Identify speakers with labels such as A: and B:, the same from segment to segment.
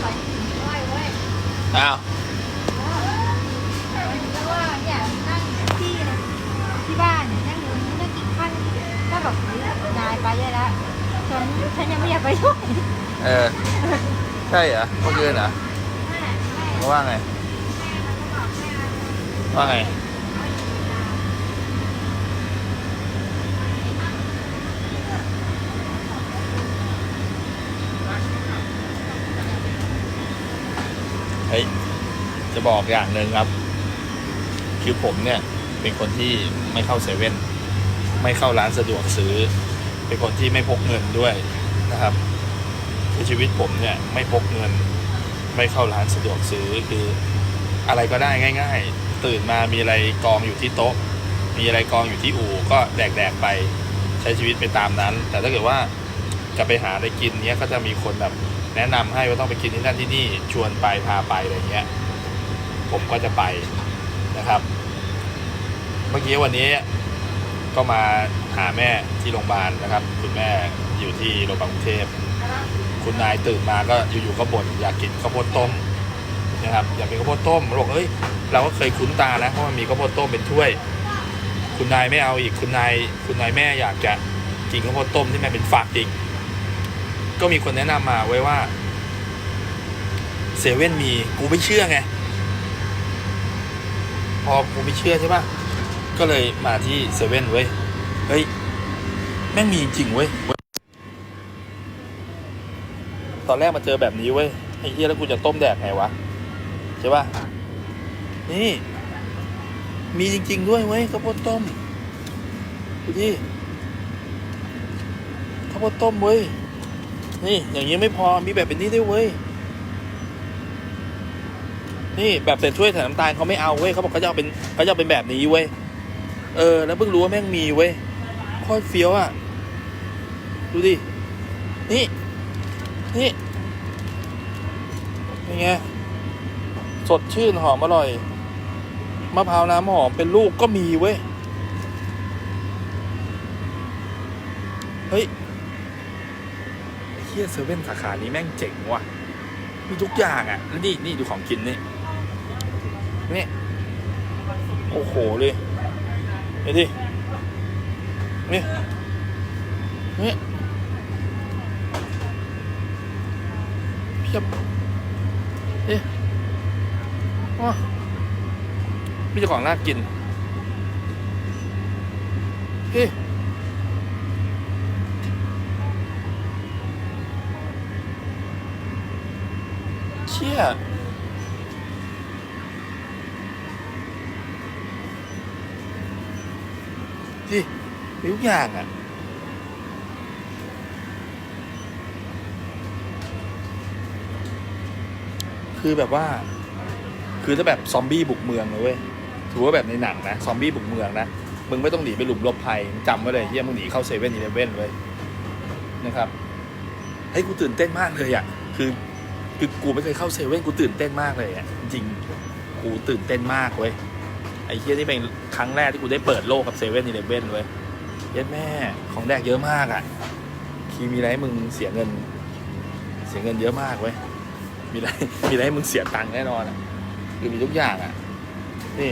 A: ไปไม่เว้ย
B: อ้าว
A: แล้วว่าเนี่ยนั่งที่ที่บ้านเนี่ยนั่งอยู่นั่งกินข้าวก็แบบนายไปเยอะแล้วฉันฉันยังไม่อยากไปด้วย
B: เออ ใช่เหรอเมื่อคืนเหรอเขาว่าไง ว่าไง เฮ้ย จะบอกอย่างหนึ่งครับ คือผมเนี่ยเป็นคนที่ไม่เข้าเซเว่นไม่เข้าร้านสะดวกซื้อ เป็นคนที่ไม่พกเงินด้วยนะครับคือชีวิตผมเนี่ยไม่พกเงิน ไม่เข้าร้านสะดวกซื้อคืออะไรก็ได้ง่าย ๆ ตื่นมามีอะไรกองอยู่ที่โต๊ะ มีอะไรกองอยู่ที่อู่ก็แดกๆไปใช้ชีวิตไปตามนั้น แต่ถ้าเกิดว่าจะไปหาอะไรกินเนี้ยก็จะมีคนแบบแนะนำให้ว่าต้องไปกินที่นั่นที่นี่ชวนไปพาไปอะไรเงี้ย ผมก็จะไปนะครับ เมื่อกี้วันนี้ก็มาหาแม่ที่โรงพยาบาลนะครับ คุณแม่อยู่ที่โรงพยาบาลกรุงเทพคุณนายตื่นมาก็อยู่ๆก็บ่นอยากกินข้าวโพดต้มนะครับอยากกินข้าวโพดต้มบอกเอ้ยเราก็เคยคุ้นตานะเพราะมันมีข้าวโพดต้มเป็นถ้วย คุณนายไม่เอาอีกคุณนายคุณนายแม่อยากจะกินข้าวโพดต้มที่มันเป็นฝักอีกก็มีคนแนะนำมาไว้ว่าเซเว่นมีกูไม่เชื่อไง พอกูไม่เชื่อใช่ปะก็เลยมาที่เซเว่นเว้ย เฮ้ย แม่งมีจริงเว้ย ตอนแรกมาเจอแบบนี้เว้ย ไอ้เหี้ยแล้วกูจะต้มแดกไงวะ ใช่ปะนี่ มีจริง ๆ ด้วยเว้ยข้าวโพดต้มดูดิข้าวโพดต้มเว้ย นี่ อย่างนี้ไม่พอมีแบบเป็นนี้ด้วยเว้ย นี่แบบใส่ถ้วยใส่น้ำตาลเขาไม่เอาเว้ยเขาบอกเขาจะเอาเป็นเขาจะเอาเป็นแบบนี้เว้ยเออ แล้วเพิ่งรู้ว่าแม่งมีเว้ยโคตรเฟี้ยวอะ ดูดิ นี่ นี่เป็นไงสดชื่นหอมอร่อยมะพร้าวน้ำหอมเป็นลูกก็มีเว้ย เฮ้ยเฮียเซเว่นสาขานี้แม่งเจ๋งว่ะ มีทุกอย่างอะ แล้วนี่นี่ดูของกินนี่ นี่ โอ้โหเลยเห็นดิ นี่ นี่เพียบเอ๊ะว้ามีเจ้าของน่ากินเฮ้เชี่ย ดิมีทุกอย่างอะคือแบบว่า คือถ้าแบบซอมบี้บุกเมืองนะเว้ยถือว่าแบบในหนังนะซอมบี้บุกเมืองนะมึงไม่ต้องหนีไปหลุมหลบภัยจำไว้เลยเฮียมึงหนีเข้าเซเว่นอีเลเว่นเลยนะครับเฮ้ยกูตื่นเต้นมากเลยอะคือคือกูไม่เคยเข้าเซเว่นกูตื่นเต้นมากเลยอะจริงกูตื่นเต้นมากเว้ย อ้เฮียนี่เป็นครั้งแรกที่กูได้เปิดโลกกับเซเว่นอีเลฟเว่นเว้ยเย็ดแม่ของแดกเยอะมากอะ คีมีอะไรให้มึงเสียเงิน เสียเงินเยอะมากเว้ยมีอะไรมีอะไรให้มึงเสียตังค์แน่นอนอะคือมีทุกอย่างอะ นี่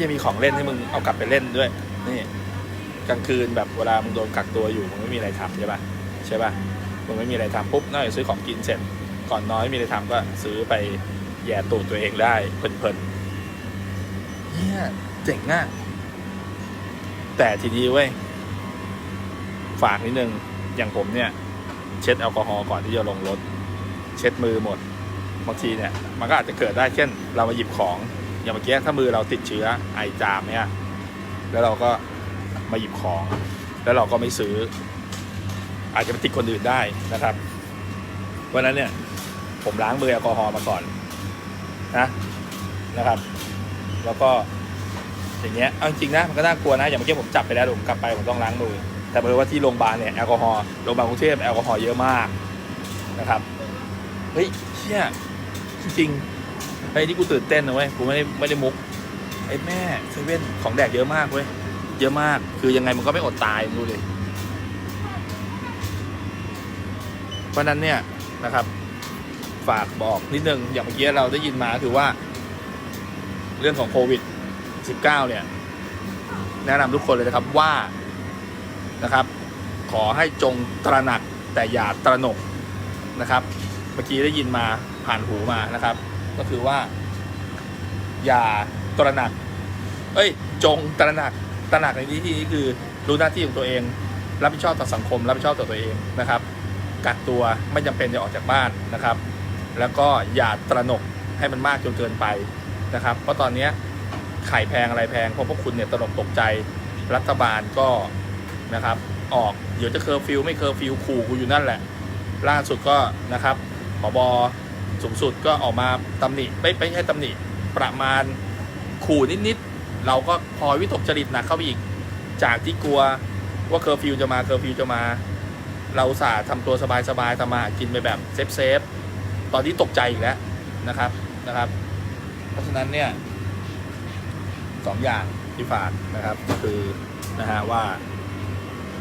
B: ยังมีของเล่นให้มึงเอากลับไปเล่นด้วย นี่กลางคืนแบบเวลามึงโดนกักตัวอยู่มึงไม่มีอะไรทำใช่ปะใช่ปะมึงไม่มีอะไรทำปุ๊บนอกจากซื้อของกินเสร็จก่อนน้อนไม่มีอะไรทำก็ซื้อไปแย่ตูดตัวเองได้เพลินๆ เฮียเจ๋งอะแต่ทีนี้เว้ยฝากนิดนึง อย่างผมเนี่ย เช็ดแอลกอฮอล์ก่อนที่จะลงรถ เช็ดมือหมดบางทีเนี่ย มันก็อาจจะเกิดได้เช่น เรามาหยิบของ อย่างเมื่อกี้ถ้ามือเราติดเชื้อไอจามเนี่ย แล้วเราก็มาหยิบของ แล้วเราก็ไม่ซื้อ อาจจะไปติดคนอื่นได้นะครับเพราะนั้นเนี่ย ผมล้างมือแอลกอฮอล์มาก่อนนะนะครับ แล้วก็อย่างเงี้ยเอาจริงนะมันก็น่ากลัวนะ อย่างเมื่อกี้ผมจับไปแล้วผมกลับไปผมต้องล้างมือ แต่เบอว่าที่โรงพยาบาลเนี่ยแอลกอฮอล์โรงพยาบาลกรุงเทพแอลกอฮอล์เยอะมากนะครับเฮ้ยเชี่ยจริงๆไอ้ที่กูตื่นเต้นนะเว้ยกูไม่ได้ไม่ได้มุกไอ้แม่เซเว่นของแดกเยอะมากเว้ยเยอะมาก คือยังไงมันก็ไม่อดตายดูเลยเพราะนั้นเนี่ยนะครับฝฝากบอกนิดนึงอย่างเมื่อกี้เราได้ยินมาคือว่า เรื่องของโควิด 19 เนี่ย แนะนำทุกคนเลยนะครับว่านะครับ ขอให้จงตระหนักแต่อย่าตระหนกนะครับ เมื่อกี้ได้ยินมาผ่านหูมานะครับ ก็คือว่า อย่าตระหนัก เอ้ย จงตระหนักตระหนักในที่นี้คือรู้หน้าที่ของตัวเอง รับผิดชอบต่อสังคม รับผิดชอบต่อตัวเองนะครับกักตัวไม่จำเป็นจะออกจากบ้านนะครับ แล้วก็อย่าตระหนกให้มันมากจนเกินไป นะครับ เพราะตอนนี้ไข่แพงอะไรแพงเพราะพวกคุณเนี่ยตระหนกตกใจรัฐบาลก็นะครับ ออกเดี๋ยวจะเคอร์ฟิวไม่เคอร์ฟิวขู่กูอยู่นั่นแหละ ล่าสุดก็นะครับผบสูงสุดก็ออกมาตำหนิไม่ไม่ใช่ตำหนิประมาณขู่นิดๆเราก็พลอยวิตกจริตหนักเข้าไปอีก จากที่กลัวว่าเคอร์ฟิวจะมาเคอร์ฟิวจะมา เราสาห์ทำตัวสบายๆทำมากินไปแบบเซฟเซฟๆตอนนี้ตกใจอีกแล้วนะครับนะครับ เพราะฉะนั้นเนี่ยสองอย่างที่ฝากนะครับก็คือนะฮะว่า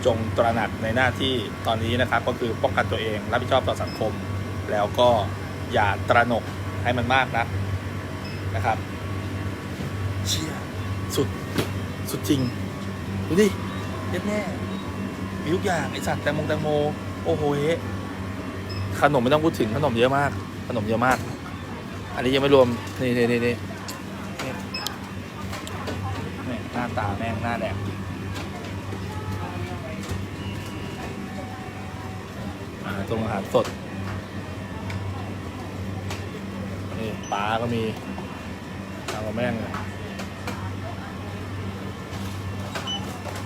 B: จงตระหนักในหน้าที่ตอนนี้นะครับก็คือป้องกันตัวเองรับผิดชอบต่อสังคม แล้วก็อย่าตระหนกให้มันมากนะนะครับ เชี่ยสุดสุดจริงดูดิเย็ดแน่มีทุกอย่างไอสัตว์แตงโมแตงโม โอ้โหเฮขนมไม่ต้องพูดถึงขนมเยอะมาก ขนมเยอะมาก อันนี้ยังไม่รวมนี่นี่นี่นี่นี่นี่หน้าตาแม่งหน้าแดงอาหารตรงอาหารสด นี่ปลาก็มีทำกับแม่งเลย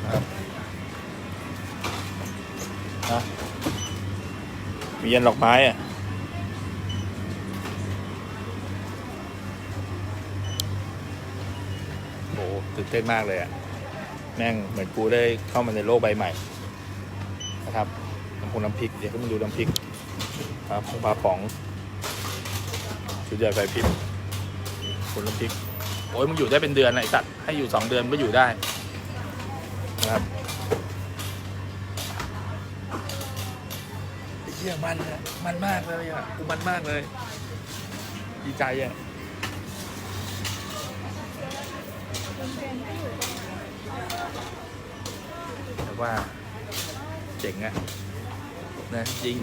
B: นะครับนะมีเย็นดอกไม้อะ ตื่นเต้นมากเลยอะแม่งเหมือนกูได้เข้ามาในโลกใบใหม่ นะครับน้ำพงน้ำพริก เดี๋ยวก็มาดูน้ำพริกปลาพงปลาป๋องชุดใหญ่ไฟพริบคุณน้ำพริก โอ้ยมึงอยู่ได้เป็นเดือนนะไอสัตว์ให้อยู่สองเดือนก็อยู่ได้นะครับไอ้เหี้ยมันอะมันมากเลยอะกูมันมากเลย ดีใจอะ แต่ว่าเจ๋งอะนะจริง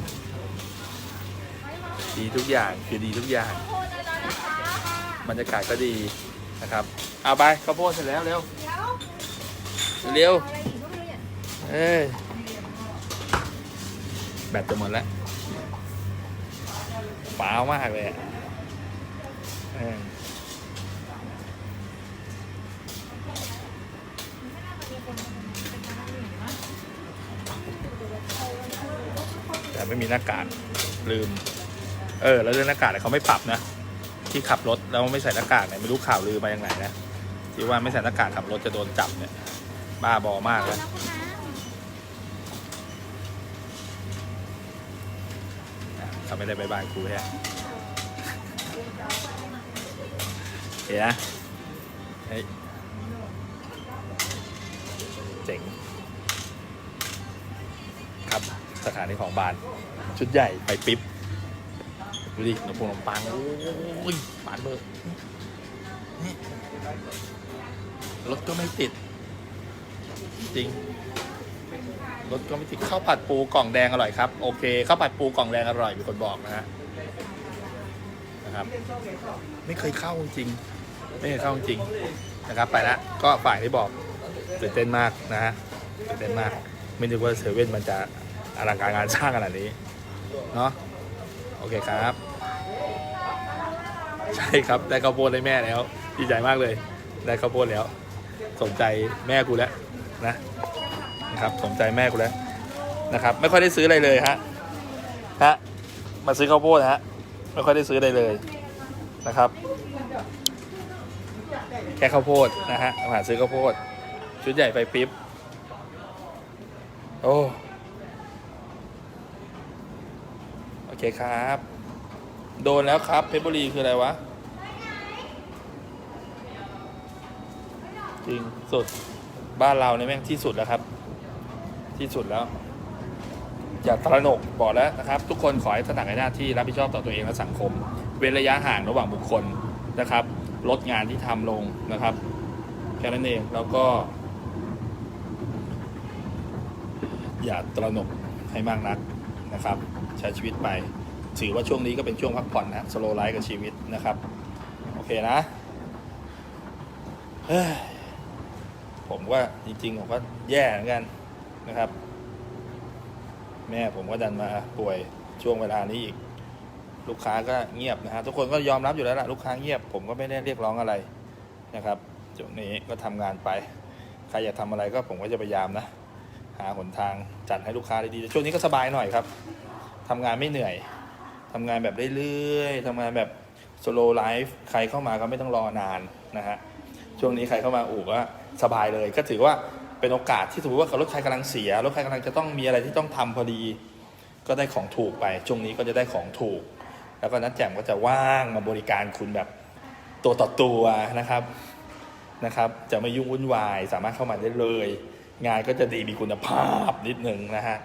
B: ดีทุกอย่างคือดีทุกอย่างบรรยากาศก็ดีนะครับ เอาไปข้าวโพดเสร็จแล้วเร็วเร็ว
A: อะไรอีกก็ไม่รู้เอ้
B: ยแบตจะหมดแล้วป้าวมากเลยอะ แต่ไม่มีหน้ากากลืม เออ แล้วเรื่องหน้ากากเนี่ยเขาไม่ปรับนะ ที่ขับรถแล้วไม่ใส่หน้ากากเนี่ยไม่รู้ข่าวลือมาอย่างไหนนะที่ว่าไม่ใส่หน้ากากขับรถจะโดนจับเนี่ยบ้าบอมากเลย
A: แล้วคุณน้
B: เขาไม่ได้บายบายครูแค่เห็นนะเฮ้ย จ๋ง ครับสถานีของบานชุดใหญ่ไปปิ๊บดูดิขนมปงขนมปังโอ้ยปานเบอร์นี่รถก็ไม่ติด จริงรสก็ไม่ติดข้าวผัดปูกล่องแดงอร่อยครับ โอเคข้าวผัดปูกล่องแดงอร่อยมีคนบอกนะฮะนะครับ ไม่เคยเข้าจริง ไม่เคยเข้าจริงนะครับ ไปละก็ฝ่ายที่บอก ตื่นเต้นมากนะฮะตื่นเต้นมาก ไม่นึกว่าเซเว่นมันจะอลังการงานสร้างขนาดนี้เนาะโอเคครับ ใช่ครับได้ข้าวโพดให้แม่แล้วดีใจมากเลย ได้ข้าวโพดแล้ว สนใจแม่กูแล้วนะนะครับสนใจแม่กูแล้วนะครับ ไม่ค่อยได้ซื้ออะไรเลยฮะฮะมาซื้อข้าวโพดฮะไม่ค่อยได้ซื้ออะไรเลยนะครับ แค่ข้าวโพดนะฮะมาหาซื้อข้าวโพด ชุดใหญ่ไฟปิ๊บโอ้ โอเคครับ โดนแล้วครับ เพชรบุรีคืออะไรวะ จริง สุด บ้านเราในยแม่งที่สุดแล้วครับ ที่สุดแล้ว อย่าตระหนกบอกแล้วนะครับ ทุกคนขอให้ตระหนักในหน้าที่รับผิดชอบต่อตัวเองและสังคม เว้นระยะห่างระหว่างบุคคลนะครับ ลดงานที่ทำลงนะครับแค่นั้นเองแล้วก็ อย่าตระหนกให้มากนักนะครับ ใช้ชีวิตไป ถือว่าช่วงนี้ก็เป็นช่วงพักผ่อนนะสโลไลฟ์กับชีวิตนะครับ โอเคนะเฮ้ยผมว่าจริงๆผมก็แย่เหมือนกันนะครับ แม่ผมก็ดันมาป่วยช่วงเวลานี้อีก ลูกค้าก็เงียบนะฮะทุกคนก็ยอมรับอยู่แล้วล่ะลูกค้าเงียบ ผมก็ไม่ได้เรียกร้องอะไรนะครับจุดนี้ก็ทำงานไป ใครอยากทำอะไรก็ผมก็จะพยายามนะ หาหนทางจัดให้ลูกค้าได้ดีแต่ช่วงนี้ก็สบายหน่อยครับทำงานไม่เหนื่อยทำงานแบบเรื่อยๆทำงานแบบ slow life ใครเข้ามาก็ไม่ต้องรอนานนะฮะช่วงนี้ใครเข้ามาอู่ก็สบายเลย ก็ถือว่าเป็นโอกาสที่สมมติว่ารถใครกำลังเสียรถใครกำลังจะต้องมีอะไรที่ต้องทำพอดี ก็ได้ของถูกไป ช่วงนี้ก็จะได้ของถูก แล้วก็นัดแจมก็จะว่างมาบริการคุณแบบตัวต่อตัวนะครับนะครับ จะไม่ยุ่งวุ่นวายสามารถเข้ามาได้เลย งานก็จะดีมีคุณภาพนิดนึงนะฮะ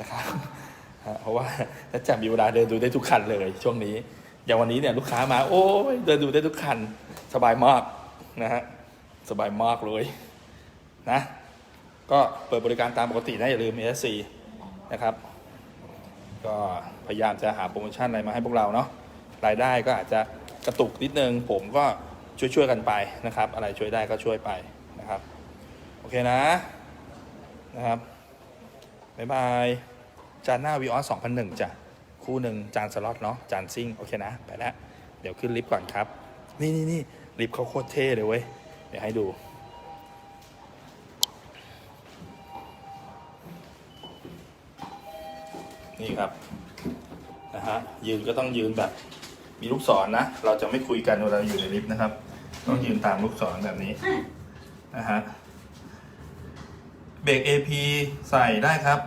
B: นะครับเพราะว่านัดแจ่มมีเวลาเดินดูได้ทุกคันเลย ช่วงนี้ อย่างวันนี้เนี่ยลูกค้ามา โอ้ยเดินดูได้ทุกคัน สบายมากนะฮะสบายมากเลยนะก็เปิดบริการตามปกตินะ อย่าลืม SC นะครับ ก็พยายามจะหาโปรโมชั่นอะไรมาให้พวกเราเนาะรายได้ก็อาจจะกระตุกนิดนึง ผมก็ช่วยๆกันไปนะครับ อะไรช่วยได้ก็ช่วยไปนะครับ โอเคนะ นะครับบ๊ายบาย จานหน้าวีออส2001จ้ะ คู่หนึ่งจานสล็อตเนาะ จานซิ่ง โอเคนะ ไปแล้ว เดี๋ยวขึ้นลิฟต์ก่อนครับ นี่นี่นี่ลิฟต์เขาโคตรเท่เลยเว้ย เดี๋ยวให้ดู นี่ครับ นะฮะ ยืนก็ต้องยืนแบบ มีลูกศรนนะ เราจะไม่คุยกันเวลาอยู่ในลิฟต์นะครับ ต้องยืนตามลูกศรแบบนี้ นะฮะ เบรก AP ใส่ได้ครับ